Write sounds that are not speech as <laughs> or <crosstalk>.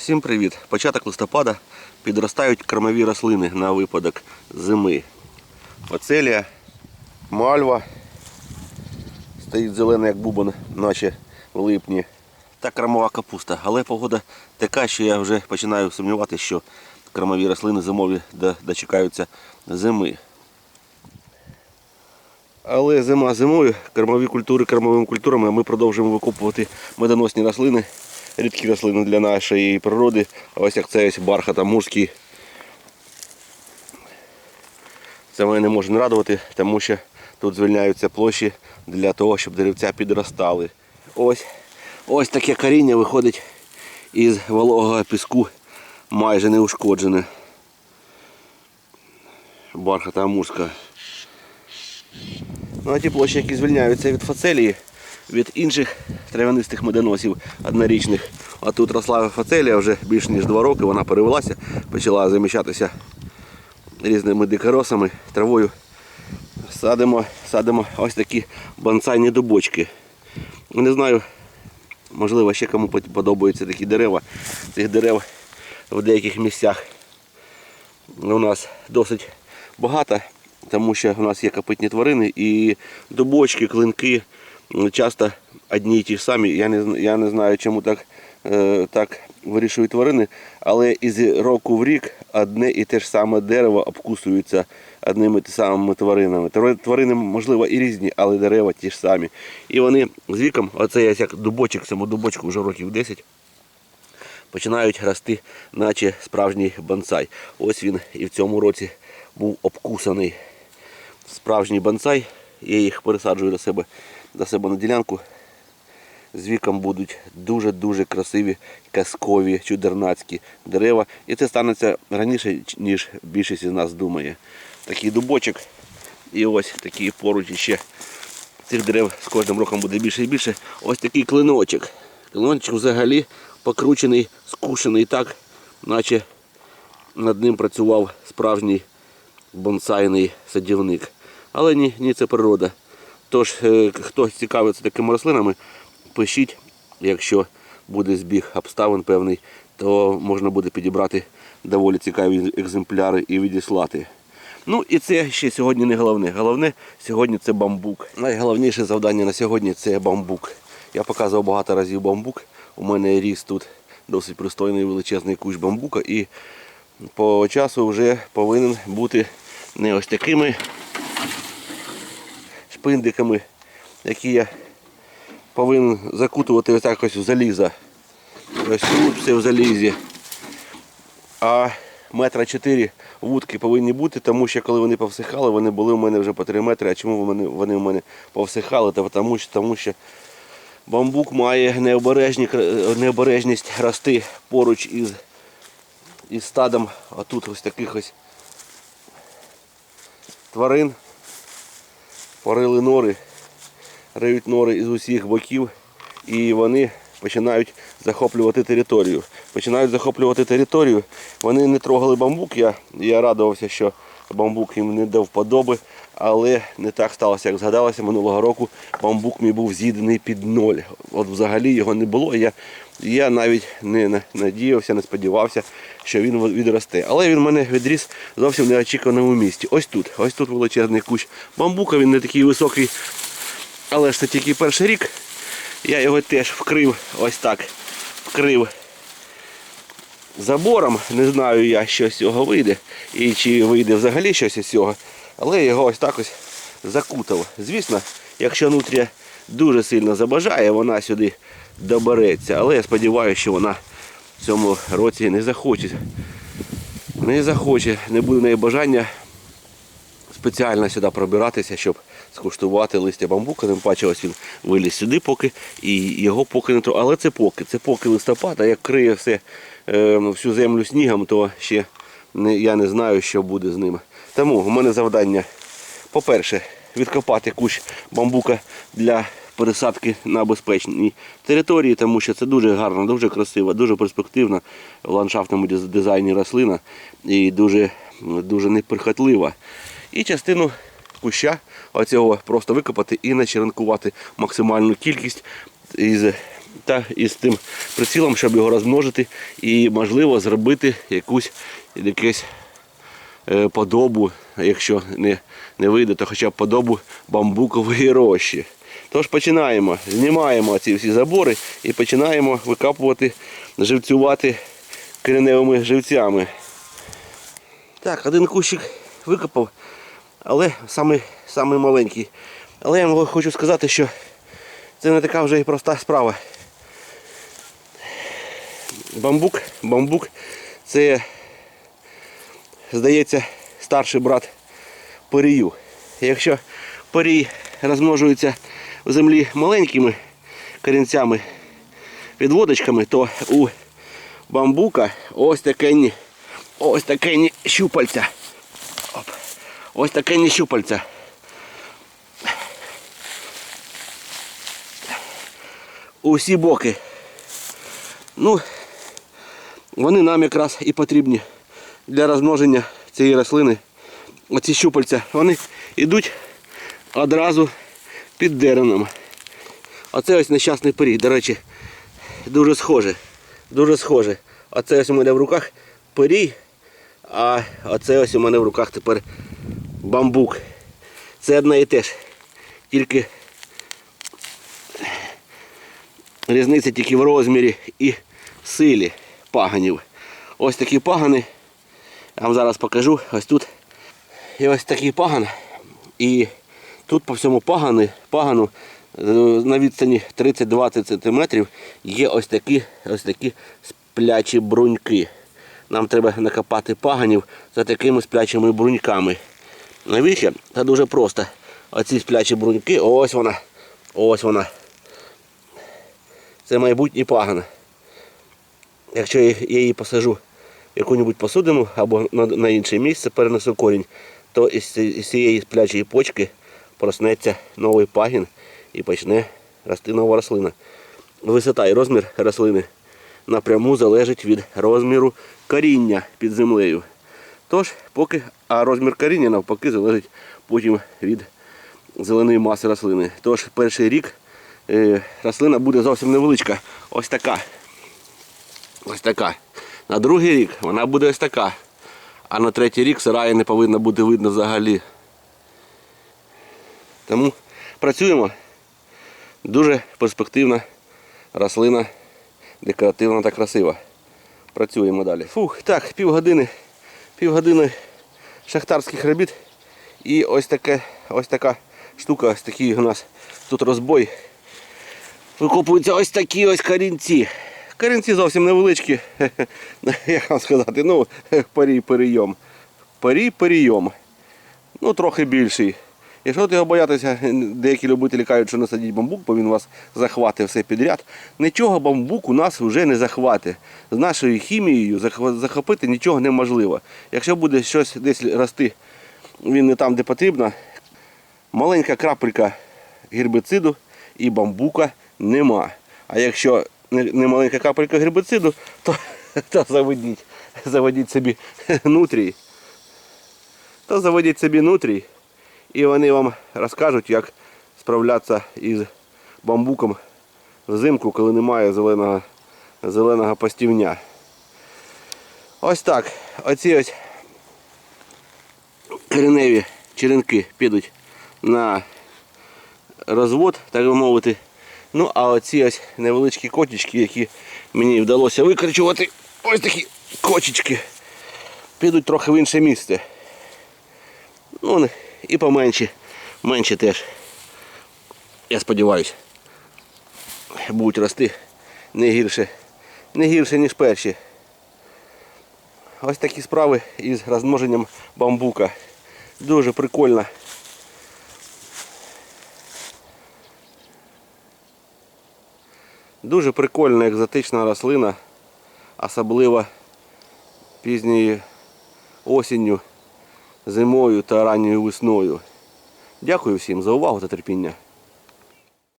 Всім привіт! Початок листопада підростають кормові рослини на випадок зими. Оцелія, мальва, стоїть зелена, як бубон, наче в липні. Та кормова капуста. Але погода така, що я вже починаю сумніватися, що кормові рослини зимові дочекаються зими. Але зима зимою, кормові культури кормовими культурами, ми продовжуємо викопувати медоносні рослини, рідкі рослини для нашої природи. Ось як це ось бархат амурський. Це мене не може не радувати, тому що тут звільняються площі для того, щоб деревця підростали. Ось, ось таке коріння виходить із вологого піску, майже неушкоджене. Бархата амурська. Ну, а ті площі, які звільняються від фацелії, від інших трав'янистих медоносів однорічних. А тут росла фацелія вже більш ніж два роки, вона перевелася, почала заміщатися різними дикоросами, травою. Садимо, садимо ось такі бонсайні дубочки. Не знаю, можливо, ще кому подобаються такі дерева. Цих дерев в деяких місцях у нас досить багато, тому що у нас є копитні тварини і дубочки, клинки часто одні й ті ж самі. Я не, я не знаю, чому так, е, так вирішують тварини, але із року в рік одне і те ж саме дерево обкусується одними і самими тваринами. Тварини, можливо, і різні, але дерева ті ж самі. І вони з віком, оце я як дубочок, цьому дубочку вже років 10 починають рости, наче справжній бонсай. Ось він і в цьому році був обкусаний. Справжній бонсай. Я їх пересаджую до себе, до себе на ділянку. З віком будуть дуже-дуже красиві, казкові, чудернацькі дерева. І це станеться раніше, ніж більшість із нас думає. Такий дубочок. І ось такий поруч ще цих дерев з кожним роком буде більше і більше. Ось такий клиночок. Клиночок взагалі покручений, скушений так, наче над ним працював справжній бонсайний садівник. Але ні, ні, це природа. Тож, е, хто цікавиться такими рослинами, пишіть, якщо буде збіг обставин певний, то можна буде підібрати доволі цікаві екземпляри і відіслати. Ну і це ще сьогодні не головне. Головне сьогодні це бамбук. Найголовніше завдання на сьогодні це бамбук. Я показував багато разів бамбук. У мене ріс тут досить пристойний величезний кущ бамбука і по часу вже повинен бути не ось такими шпиндиками, які я повинен закутувати ось ось в залізо. Ось тут все в залізі. А метра 4 вудки повинні бути, тому що коли вони повсихали, вони були у мене вже по 3 метри. А чому вони, вони у мене повсихали? Тому що, тому що бамбук має необережні, необережність рости поруч із, із стадом тут ось таких ось тварин. Порили нори, риють нори із усіх боків і вони починають захоплювати територію. Починають захоплювати територію. Вони не трогали бамбук. Я, я радувався, що бамбук їм не до вподоби, але не так сталося, як згадалося. Минулого року бамбук мій був з'їдений під ноль. От взагалі його не було. Я, я навіть не на- надіявся, не сподівався, що він відросте. Але він в мене відріс зовсім неочікуваному місці. Ось тут, ось тут величезний кущ бамбука, він не такий високий, але ж це тільки перший рік. Я його теж вкрив ось так. Вкрив забором. Не знаю я, що з цього вийде. І чи вийде взагалі щось із цього. Але я його ось так ось закутав. Звісно, якщо нутрія дуже сильно забажає, вона сюди добереться. Але я сподіваюся, що вона в цьому році не захоче. Не захоче, не буде в неї бажання спеціально сюди пробиратися, щоб скуштувати листя бамбука. Тим паче ось він виліз сюди поки і його поки не трогали. Але це поки, це поки листопад, а як криє все, е, всю землю снігом, то ще не, я не знаю, що буде з ними. Тому у мене завдання, по-перше, відкопати кущ бамбука для пересадки на безпечній території, тому що це дуже гарна, дуже красива, дуже перспективна в ландшафтному дизайні рослина і дуже, дуже неприхотлива. І частину куща оцього просто викопати і начеренкувати максимальну кількість із та із тим прицілом, щоб його розмножити і, можливо, зробити якусь якесь е, подобу, якщо не, не вийде, то хоча б подобу бамбукової рощі. Тож починаємо, знімаємо ці всі забори і починаємо викапувати, живцювати кореневими живцями. Так, один кущик викопав, але самий, самий маленький. Але я вам хочу сказати, що це не така вже і проста справа. Бамбук, бамбук це, здається, старший брат порію. Якщо порій розмножується в землі маленькими корінцями, відводочками, то у бамбука ось таке, ось таке щупальця. Оп. Ось таке щупальця. Усі боки. Ну, вони нам якраз і потрібні для розмноження цієї рослини. Оці щупальця, вони йдуть одразу під деревом. Оце ось нещасний порій, до речі, дуже схоже. Дуже схоже. Оце ось у мене в руках порій, а оце ось у мене в руках тепер бамбук. Це одне і те ж. Тільки різниця тільки в розмірі і силі паганів. Ось такі пагани. Я вам зараз покажу. Ось тут. І ось такий паган. І тут по всьому пагани, пагану е, на відстані 30-20 см є ось такі, ось такі сплячі бруньки. Нам треба накопати паганів за такими сплячими бруньками. Навіщо? Це дуже просто. Оці сплячі бруньки, ось вона. Ось вона. Це майбутній паган. Якщо я її посажу яку-небудь посудину або на, інше місце перенесу корінь, то із, із цієї сплячої почки проснеться новий пагін і почне рости нова рослина. Висота і розмір рослини напряму залежить від розміру коріння під землею. Тож, поки, а розмір коріння навпаки залежить потім від зеленої маси рослини. Тож перший рік е, рослина буде зовсім невеличка. Ось така. Ось така. На другий рік вона буде ось така. А на третій рік сараю не повинно бути видно взагалі. Тому працюємо. Дуже перспективна рослина, декоративна та красива. Працюємо далі. Фух, так, півгодини, півгодини шахтарських робіт. І ось таке, ось така штука, ось такий у нас тут розбой. Викопуються ось такі ось корінці. Корінці зовсім невеличкі. <laughs> Як вам сказати, ну, парій перейом. Парій перейом. Ну, трохи більший. Якщо його боятися, деякі любителі кажуть, що не садіть бамбук, бо він вас захватить все підряд. Нічого бамбук у нас вже не захватить. З нашою хімією захопити нічого неможливо. Якщо буде щось десь рости, він не там, де потрібно, маленька крапелька гербициду і бамбука нема. А якщо не не маленька гербициду, то, <laughs> то заведіть, заведіть собі нутрій. То заведіть собі нутрій, і вони вам розкажуть, як справлятися із бамбуком взимку, коли немає зеленого, зеленого пастівня. Ось так. Оці ось кореневі черенки підуть на розвод, так би мовити. Ну, а оці ось невеличкі котички, які мені вдалося викорчувати, ось такі кочечки, підуть трохи в інше місце. Ну, і поменші, менші теж. Я сподіваюся, будуть рости не гірше, не гірше, ніж перші. Ось такі справи із розмноженням бамбука. Дуже прикольно. Дуже прикольна екзотична рослина, особливо пізньою осінню, зимою та ранньою весною. Дякую всім за увагу та терпіння.